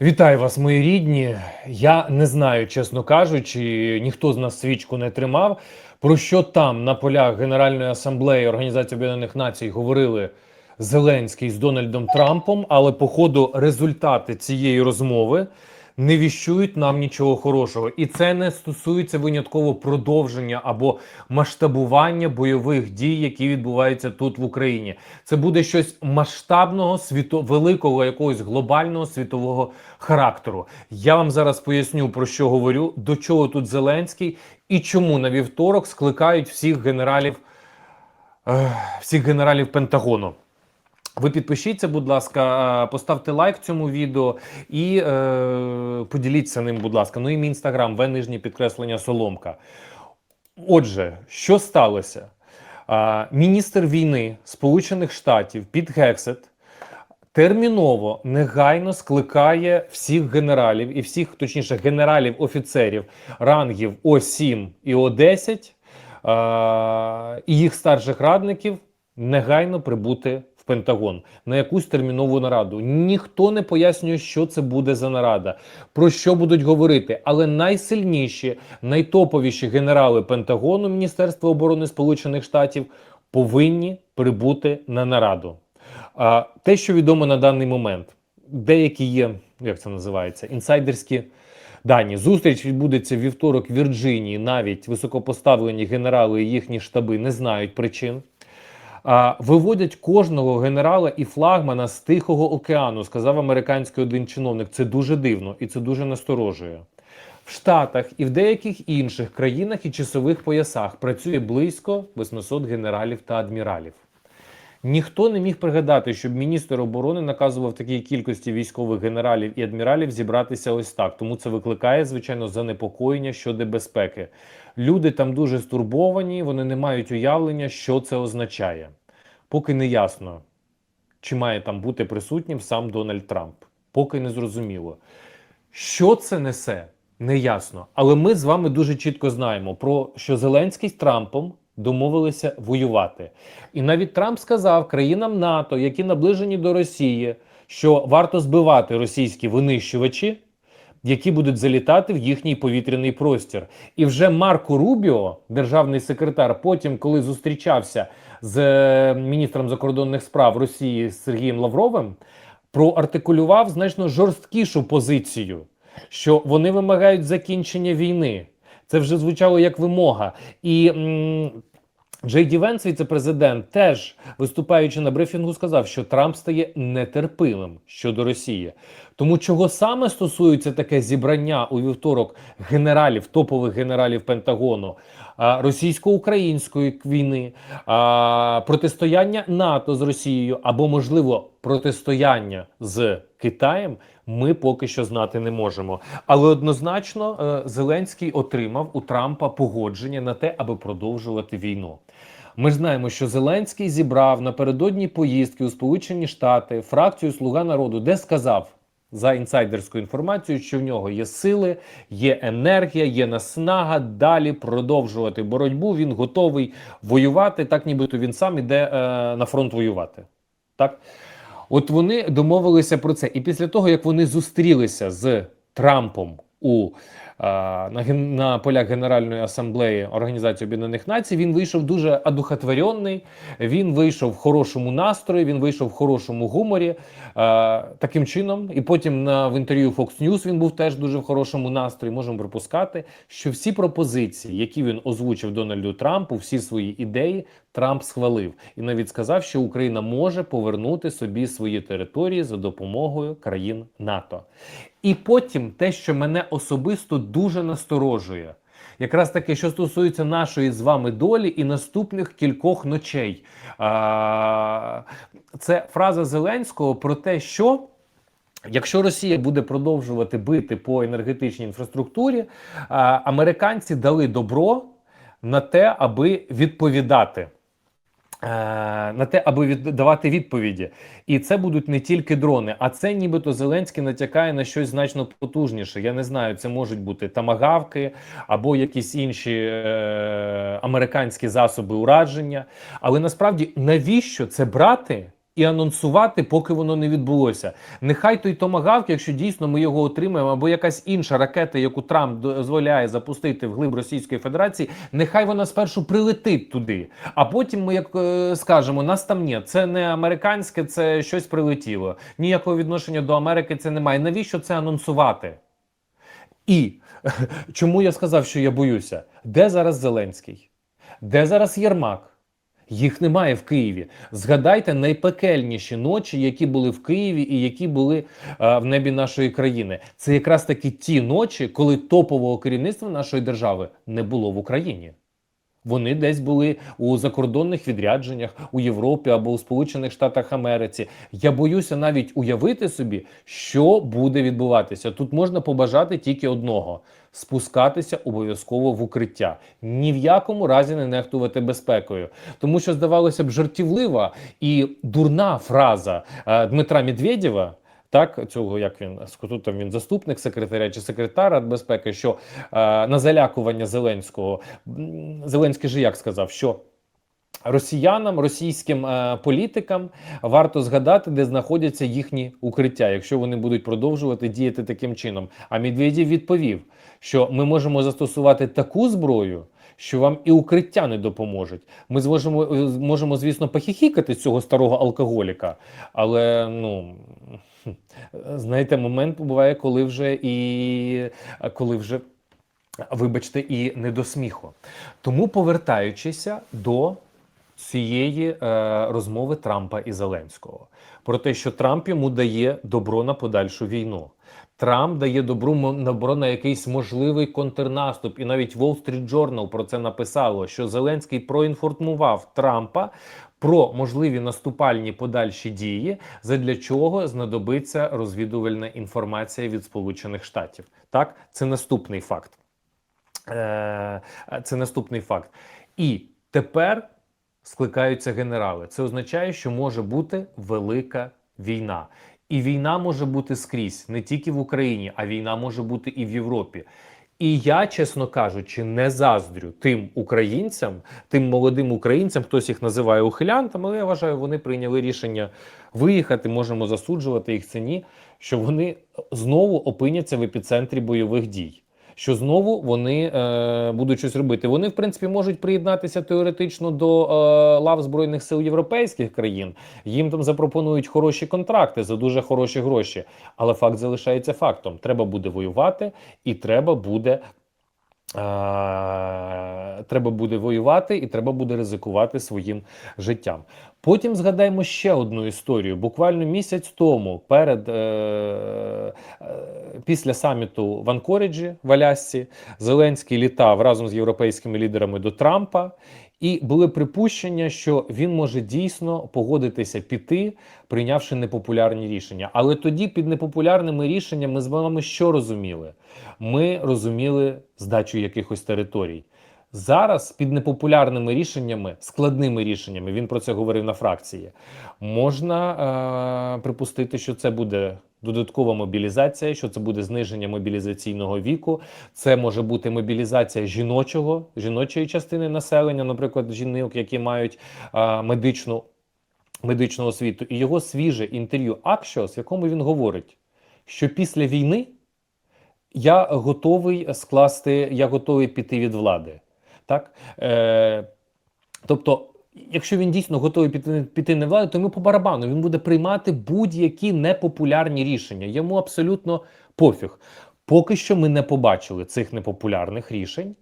Вітаю вас, мої рідні. Я не знаю, чесно кажучи, ніхто з нас свічку не тримав. Про що там на полях Генеральної асамблеї Організації Об'єднаних Націй говорили Зеленський з Дональдом Трампом, але по ходу результати цієї розмови не віщують нам нічого хорошого. І це не стосується винятково продовження або масштабування бойових дій, які відбуваються тут в Україні. Це буде щось масштабного, світо великого, якогось глобального світового характеру. Я вам зараз поясню про що говорю, до чого тут Зеленський і чому на вівторок скликають всіх генералів, е, всіх генералів Пентагону. Ви підпишіться, будь ласка, поставте лайк цьому відео і е, поділіться ним, будь ласка. Ну і мій інстаграм, в нижнє підкреслення Соломка. Отже, що сталося? А, міністр війни Сполучених Штатів Піт Гексет терміново негайно скликає всіх генералів і всіх, точніше, генералів офіцерів рангів О7 і О10 а, і їх старших радників негайно прибути Пентагон на якусь термінову нараду. Ніхто не пояснює, що це буде за нарада, про що будуть говорити. Але найсильніші, найтоповіші генерали Пентагону Міністерства оборони Сполучених Штатів повинні прибути на нараду. А те, що відомо на даний момент, деякі є, як це називається, інсайдерські. Дані зустріч відбудеться вівторок в Вірджинії. Навіть високопоставлені генерали і їхні штаби не знають причин. Виводять кожного генерала і флагмана з Тихого океану, сказав американський один чиновник. Це дуже дивно і це дуже насторожує. В Штатах і в деяких інших країнах і часових поясах працює близько 800 генералів та адміралів. Ніхто не міг пригадати, щоб міністр оборони наказував такій кількості військових генералів і адміралів зібратися ось так. Тому це викликає, звичайно, занепокоєння щодо безпеки. Люди там дуже стурбовані, вони не мають уявлення, що це означає. Поки не ясно, чи має там бути присутнім сам Дональд Трамп. Поки не зрозуміло. Що це несе, неясно. Але ми з вами дуже чітко знаємо, про що Зеленський з Трампом домовилися воювати. І навіть Трамп сказав країнам НАТО, які наближені до Росії, що варто збивати російські винищувачі, які будуть залітати в їхній повітряний простір. І вже Марко Рубіо, державний секретар, потім, коли зустрічався з е, міністром закордонних справ Росії Сергієм Лавровим, проартикулював значно жорсткішу позицію, що вони вимагають закінчення війни. Це вже звучало як вимога. І Джей Ді Венс, віце-президент, теж виступаючи на брифінгу, сказав, що Трамп стає нетерпимим щодо Росії. Тому чого саме стосується таке зібрання у вівторок генералів, топових генералів Пентагону, російсько-української війни, протистояння НАТО з Росією або, можливо, протистояння з Китаєм, ми поки що знати не можемо. Але однозначно е, Зеленський отримав у Трампа погодження на те, аби продовжувати війну. Ми знаємо, що Зеленський зібрав напередодні поїздки у Сполучені Штати фракцію Слуга народу, де сказав за інсайдерською інформацією, що в нього є сили, є енергія, є наснага далі продовжувати боротьбу. Він готовий воювати, так нібито він сам іде е, на фронт воювати. Так. От вони домовилися про це. І після того, як вони зустрілися з Трампом у на, ген- на полях Генеральної асамблеї Організації Об'єднаних Націй, він вийшов дуже адухотворений, він вийшов в хорошому настрої, він вийшов в хорошому гуморі. А, таким чином, і потім на в інтерв'ю Fox News він був теж дуже в хорошому настрої. Можемо припускати, що всі пропозиції, які він озвучив Дональду Трампу, всі свої ідеї, Трамп схвалив і навіть сказав, що Україна може повернути собі свої території за допомогою країн НАТО. І потім те, що мене особисто дуже насторожує, якраз таки, що стосується нашої з вами долі і наступних кількох ночей. Це фраза Зеленського про те, що. Якщо Росія буде продовжувати бити по енергетичній інфраструктурі, американці дали добро на те, аби відповідати. Е, На те, аби віддавати відповіді, і це будуть не тільки дрони, а це нібито Зеленський натякає на щось значно потужніше. Я не знаю, це можуть бути тамагавки або якісь інші е, американські засоби ураження. Але насправді навіщо це брати і анонсувати, поки воно не відбулося. Нехай той томагавк, якщо дійсно ми його отримаємо, або якась інша ракета, яку Трамп дозволяє запустити в глиб Російської Федерації, нехай вона спершу прилетить туди. А потім ми як е, скажемо, нас там ні, це не американське, це щось прилетіло. Ніякого відношення до Америки це немає. Навіщо це анонсувати? І чому я сказав, що я боюся? Де зараз Зеленський? Де зараз Єрмак? Їх немає в Києві. Згадайте найпекельніші ночі, які були в Києві і які були е, в небі нашої країни. Це якраз таки ті ночі, коли топового керівництва нашої держави не було в Україні. Вони десь були у закордонних відрядженнях у Європі або у Сполучених Штатах Америці. Я боюся навіть уявити собі, що буде відбуватися. Тут можна побажати тільки одного: спускатися обов'язково в укриття. Ні в якому разі не нехтувати безпекою, тому що здавалося б жартівлива і дурна фраза е, Дмитра Медведєва. Так, цього як він там він заступник секретаря чи секретар безпеки, що е, на залякування Зеленського Зеленський же як сказав, що росіянам, російським е, політикам варто згадати, де знаходяться їхні укриття, якщо вони будуть продовжувати діяти таким чином. А Медведєв відповів, що ми можемо застосувати таку зброю. Що вам і укриття не допоможуть. Ми зможемо, е, можемо, звісно, похихікати цього старого алкоголіка, але ну знаєте, момент буває, коли вже і коли вже, вибачте, і не до сміху. Тому повертаючися до цієї е, розмови Трампа і Зеленського про те, що Трамп йому дає добро на подальшу війну. Трамп дає добро м- на якийсь можливий контрнаступ, і навіть Wall Street Journal про це написало, що Зеленський проінформував Трампа про можливі наступальні подальші дії, задля чого знадобиться розвідувальна інформація від Сполучених Штатів. Так, це наступний факт. Е, Це наступний факт. І тепер скликаються генерали. Це означає, що може бути велика війна. І війна може бути скрізь, не тільки в Україні, а війна може бути і в Європі. І я, чесно кажучи, не заздрю тим українцям, тим молодим українцям, хтось їх називає ухилянтами, але я вважаю, вони прийняли рішення виїхати, можемо засуджувати їх ціні, що вони знову опиняться в епіцентрі бойових дій. Що знову вони е, будуть щось робити. Вони, в принципі, можуть приєднатися теоретично до е, лав збройних сил європейських країн. Їм там запропонують хороші контракти за дуже хороші гроші. Але факт залишається фактом: треба буде воювати, і треба буде. Треба буде воювати і треба буде ризикувати своїм життям. Потім згадаємо ще одну історію. Буквально місяць тому, перед е, е, після саміту в Анкориджі в Алясці, Зеленський літав разом з європейськими лідерами до Трампа, і були припущення, що він може дійсно погодитися піти, прийнявши непопулярні рішення. Але тоді під непопулярними рішеннями ми з вами що розуміли? Ми розуміли здачу якихось територій. Зараз під непопулярними рішеннями, складними рішеннями, він про це говорив на фракції. Можна е, припустити, що це буде додаткова мобілізація, що це буде зниження мобілізаційного віку. Це може бути мобілізація жіночого, жіночої частини населення, наприклад, жінок, які мають е, медичну, медичну освіту. І його свіже інтерв'ю Акшос, в якому він говорить, що після війни я готовий скласти, я готовий піти від влади. Так? Е, тобто, якщо він дійсно готовий піти, піти на владу, то йому по барабану він буде приймати будь-які непопулярні рішення. Йому абсолютно пофіг. Поки що ми не побачили цих непопулярних рішень,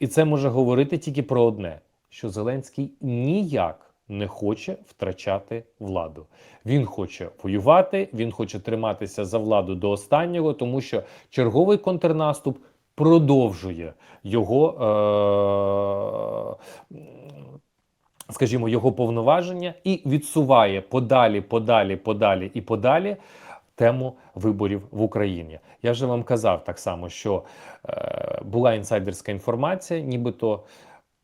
і це може говорити тільки про одне: що Зеленський ніяк не хоче втрачати владу. Він хоче воювати, він хоче триматися за владу до останнього, тому що черговий контрнаступ продовжує його, е, скажімо, його повноваження і відсуває подалі, подалі, подалі і подалі. Тему виборів в Україні. Я вже вам казав так само, що е, була інсайдерська інформація, нібито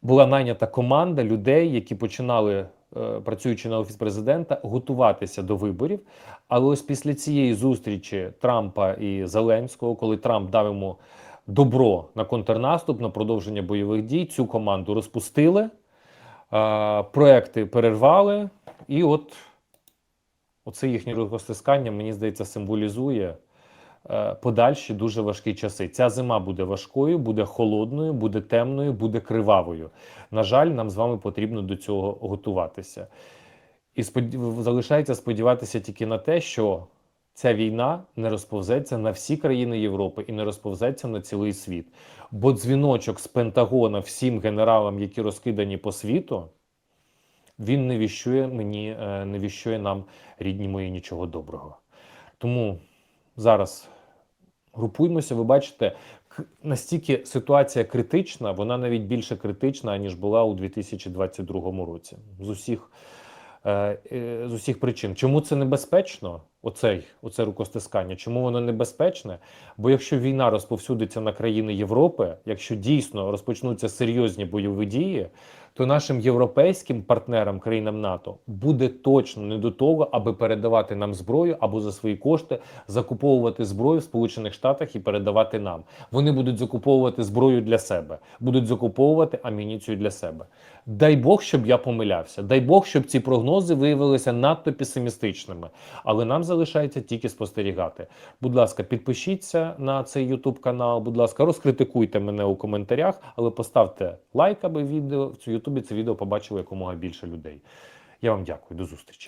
була найнята команда людей, які починали, е, працюючи на офіс президента, готуватися до виборів. Але ось після цієї зустрічі Трампа і Зеленського, коли Трамп дав йому добро на контрнаступ, на продовження бойових дій, цю команду розпустили, проекти перервали, і от оце їхнє рукостискання, мені здається, символізує е, подальші дуже важкі часи. Ця зима буде важкою, буде холодною, буде темною, буде кривавою. На жаль, нам з вами потрібно до цього готуватися. І сподів... залишається сподіватися тільки на те, що ця війна не розповзеться на всі країни Європи і не розповзеться на цілий світ. Бо дзвіночок з Пентагона всім генералам, які розкидані по світу, він не віщує мені, е, не віщує нам, рідні мої, нічого доброго. Тому зараз групуємося. Ви бачите, настільки ситуація критична, вона навіть більше критична, ніж була у 2022 році. З усіх, е, е, з усіх причин. Чому це небезпечно? Оцей, оце рукостискання. Чому воно небезпечне? Бо якщо війна розповсюдиться на країни Європи, якщо дійсно розпочнуться серйозні бойові дії, то нашим європейським партнерам, країнам НАТО, буде точно не до того, аби передавати нам зброю або за свої кошти закуповувати зброю в Сполучених Штатах і передавати нам. Вони будуть закуповувати зброю для себе, будуть закуповувати амуніцію для себе. Дай Бог, щоб я помилявся. Дай Бог, щоб ці прогнози виявилися надто песимістичними. Але нам залишається тільки спостерігати. Будь ласка, підпишіться на цей YouTube канал. Будь ласка, розкритикуйте мене у коментарях, але поставте лайк, аби відео в Ютубі це відео побачило якомога більше людей. Я вам дякую, до зустрічі.